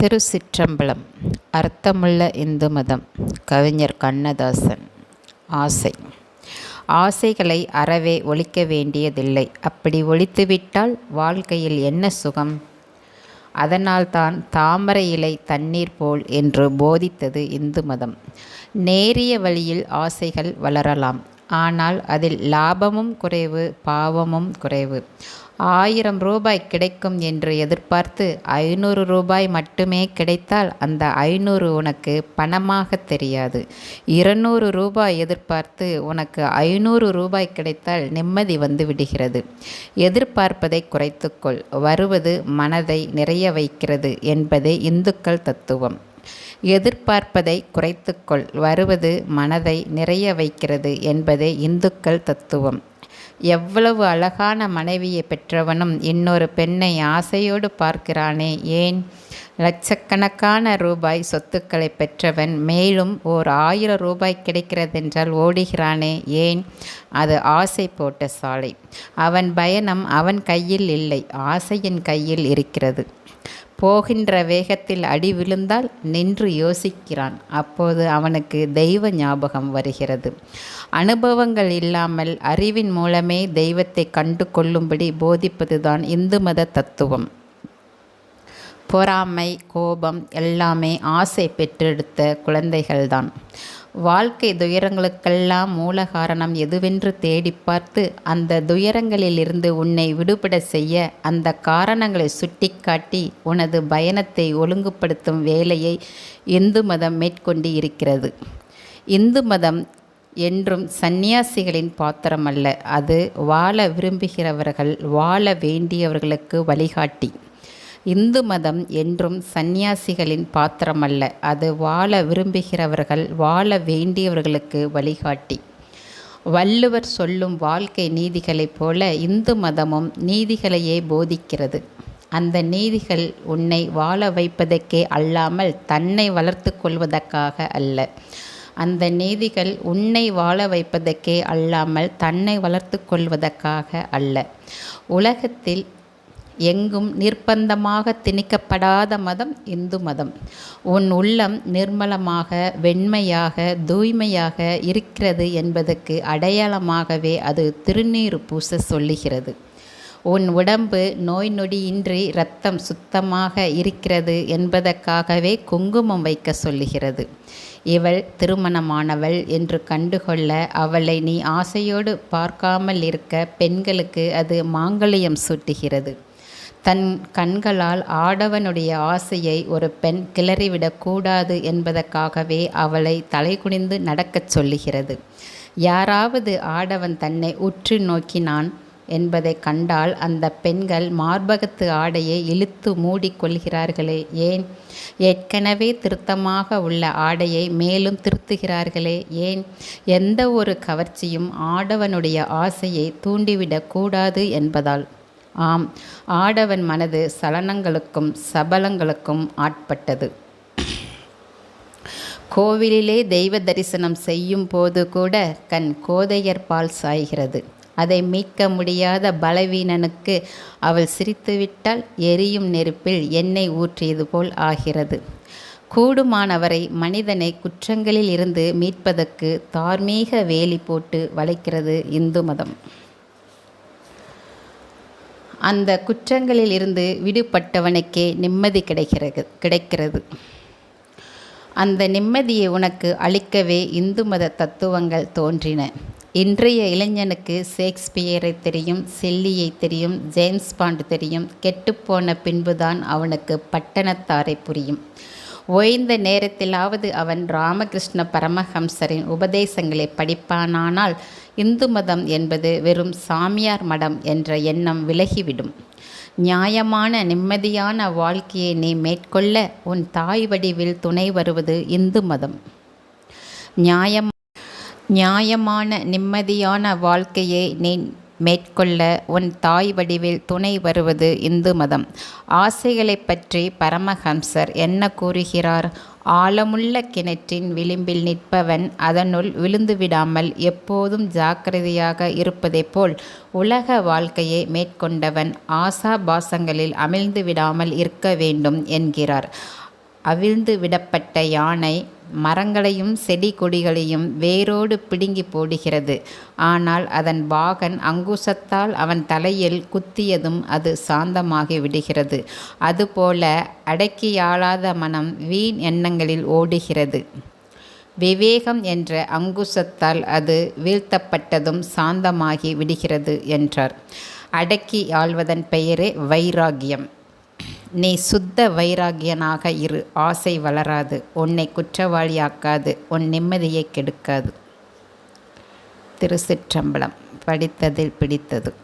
திருச்சிற்றம்பலம் அர்த்தமுள்ள இந்து மதம் கவிஞர் கண்ணதாசன் ஆசை. ஆசைகளை அறவே ஒழிக்க வேண்டியதில்லை. அப்படி ஒழித்துவிட்டால் வாழ்க்கையில் என்ன சுகம்? அதனால்தான் தாமரை இலை தண்ணீர் போல் என்று போதித்தது இந்து மதம். நேரிய வழியில் ஆசைகள் வளரலாம். ஆனால் அதில் லாபமும் குறைவு பாவமும் குறைவு. ஆயிரம் ரூபாய் கிடைக்கும் என்று எதிர்பார்த்து ஐநூறு ரூபாய் மட்டுமே கிடைத்தால் அந்த ஐநூறு உனக்கு பணமாக தெரியாது. இருநூறு ரூபாய் எதிர்பார்த்து உனக்கு ஐநூறு ரூபாய் கிடைத்தால் நிம்மதி வந்து விடுகிறது. எதிர்பார்ப்பதை குறைத்துக்கொள். வருவது மனதை நிறைய வைக்கிறது என்பதே இந்துக்கள் தத்துவம். எதிர்பார்ப்பதை குறைத்துக்கொள். வருவது மனதை நிறைய வைக்கிறது என்பதே இந்துக்கள் தத்துவம். எவ்வளவு அழகான மனைவியை பெற்றவனும் இன்னொரு பெண்ணை ஆசையோடு பார்க்கிறானே. ஏன்? லட்சக்கணக்கான ரூபாய் சொத்துக்களை பெற்றவன் மேலும் ஓர் ஆயிரம் ரூபாய் கிடைக்கிறதென்றால் ஓடுகிறானே. ஏன்? அது ஆசை போட்ட சாலை. அவன் பயணம் அவன் கையில் இல்லை. ஆசையின் கையில் இருக்கிறது. போகின்ற வேகத்தில் அடி விழுந்தால் நின்று யோசிக்கிறான். அப்போது அவனுக்கு தெய்வ ஞாபகம் வருகிறது. அனுபவங்கள் இல்லாமல் அறிவின் மூலமே தெய்வத்தை கண்டு கொள்ளும்படி போதிப்பதுதான் இந்து மத தத்துவம். பொறாமை கோபம் எல்லாமே ஆசை பெற்றெடுத்த குழந்தைகள்தான். வாழ்க்கை துயரங்களுக்கெல்லாம் மூல காரணம் எதுவென்று தேடி பார்த்து அந்த துயரங்களிலிருந்து உன்னை விடுபட செய்ய அந்த காரணங்களை சுட்டிக்காட்டி உனது பயணத்தை ஒழுங்குபடுத்தும் வேலையை இந்து மதம் மேற்கொண்டு இருக்கிறது. இந்து மதம் என்றும் சந்நியாசிகளின் பாத்திரமல்ல அது வாழ விரும்புகிறவர்கள் வாழ வேண்டியவர்களுக்கு வழிகாட்டி. இந்து மதம் என்றும் சந்நியாசிகளின் பாத்திரமல்ல. அது வாழ விரும்புகிறவர்கள் வாழ வேண்டியவர்களுக்கு வழிகாட்டி. வள்ளுவர் சொல்லும் வாழ்க்கை நீதிகளைப் போல இந்து மதமும் நீதிகளையே போதிக்கிறது. அந்த நீதிகள் உன்னை வாழ வைப்பதற்கே அல்லாமல் தன்னை வளர்த்து கொள்வதற்காக அல்ல. அந்த நீதிகள் உன்னை வாழ வைப்பதற்கே அல்லாமல் தன்னை வளர்த்து கொள்வதற்காக அல்ல. உலகத்தில் எங்கும் நிர்பந்தமாக திணிக்கப்படாத மதம் இந்து மதம். உன் உள்ளம் நிர்மலமாக வெண்மையாக தூய்மையாக இருக்கிறது என்பதற்கு அடையாளமாகவே அது திருநீர் பூச சொல்லுகிறது. உன் உடம்பு நோய் நொடியின்றி இரத்தம் சுத்தமாக இருக்கிறது என்பதற்காகவே குங்குமம் வைக்க சொல்லுகிறது. இவள் திருமணமானவள் என்று கண்டுகொள்ள அவளை நீ ஆசையோடு பார்க்காமல் இருக்க பெண்களுக்கு அது மாங்கல்யம் சூட்டுகிறது. தன் கண்களால் ஆடவனுடைய ஆசையை ஒரு பெண் கிளறிவிடக்கூடாது என்பதற்காகவே அவளை தலைகுனிந்து நடக்கச் சொல்லுகிறது. யாராவது ஆடவன் தன்னை உற்று நோக்கினான் என்பதை கண்டால் அந்த பெண்கள் மார்பகத்து ஆடையை இழுத்து மூடிக்கொள்கிறார்களே ஏன்? ஏற்கனவே திருத்தமாக உள்ள ஆடையை மேலும் திருத்துகிறார்களே ஏன்? எந்த ஒரு கவர்ச்சியும் ஆடவனுடைய ஆசையை தூண்டிவிடக்கூடாது என்பதால். ஆம் ஆடவன் மனது சலனங்களுக்கும் சபலங்களுக்கும் ஆட்பட்டது. கோவிலிலே தெய்வ தரிசனம் செய்யும் போது கூட கண் கோதையர் பால் சாய்கிறது. அதை மீட்க முடியாத பலவீனனுக்கு அவள் சிரித்துவிட்டால் எரியும் நெருப்பில் எண்ணெய் ஊற்றியது போல் ஆகிறது. கூடுமானவரை மனிதனை குற்றங்களில் இருந்து மீட்பதற்கு தார்மீக வேலி போட்டு வளைக்கிறது இந்து மதம். அந்த குற்றங்களில் இருந்து விடுபட்டவனுக்கே நிம்மதி கிடைக்கிறது கிடைக்கிறது. அந்த நிம்மதியை உனக்கு அளிக்கவே இந்து மத தத்துவங்கள் தோன்றின. இன்றைய இளைஞனுக்கு ஷேக்ஸ்பியரை தெரியும் செல்லியை தெரியும் ஜேம்ஸ் பாண்ட் தெரியும் கெட்டுப்போன பின்புதான் அவனுக்கு பட்டணத்தாரை புரியும். ஓய்ந்த நேரத்திலாவது அவன் ராமகிருஷ்ண பரமஹம்சரின் உபதேசங்களை படிப்பானானால் இந்து மதம் என்பது வெறும் சாமியார் மடம் என்ற எண்ணம் விலகிவிடும். நியாயமான நிம்மதியான வாழ்க்கையை நீ மேற்கொள்ள உன் தாய் வடிவில் துணை வருவது இந்து மதம். நியாயம் நியாயமான நிம்மதியான வாழ்க்கையை நீ மேற்கொள்ள உன் தாய் வடிவில் துணை வருவது இந்து மதம். ஆசைகளை பற்றி பரமஹம்சர் என்ன கூறுகிறார்? ஆழமுள்ள கிணற்றின் விளிம்பில் நிற்பவன் அதனுள் விழுந்துவிடாமல் எப்போதும் ஜாக்கிரதையாக இருப்பதைப் போல் உலக வாழ்க்கையை மேற்கொண்டவன் ஆசா பாசங்களில் அமிழ்ந்து விடாமல் இருக்க வேண்டும் என்கிறார். அவிழ்ந்து விடப்பட்ட யானை மரங்களையும் செடி கொடிகளையும் வேரோடு பிடுங்கி போடுகிறது. ஆனால் அதன் பாகன் அங்குசத்தால் அவன் தலையில் குத்தியதும் அது சாந்தமாகி விடுகிறது. அதுபோல அடக்கியாளாத மனம் வீண் எண்ணங்களில் ஓடுகிறது. விவேகம் என்ற அங்குசத்தால் அது வீழ்த்தப்பட்டதும் சாந்தமாகி விடுகிறது என்றார். அடக்கி ஆள்வதன் பெயரே வைராகியம். நீ சுத்த வைராகியனாக இரு. ஆசை வளராது. உன்னை குற்றவாளியாக்காது. உன் நிம்மதியை கெடுக்காது. திருச்சிற்றம்பலம். படித்ததில் பிடித்தது.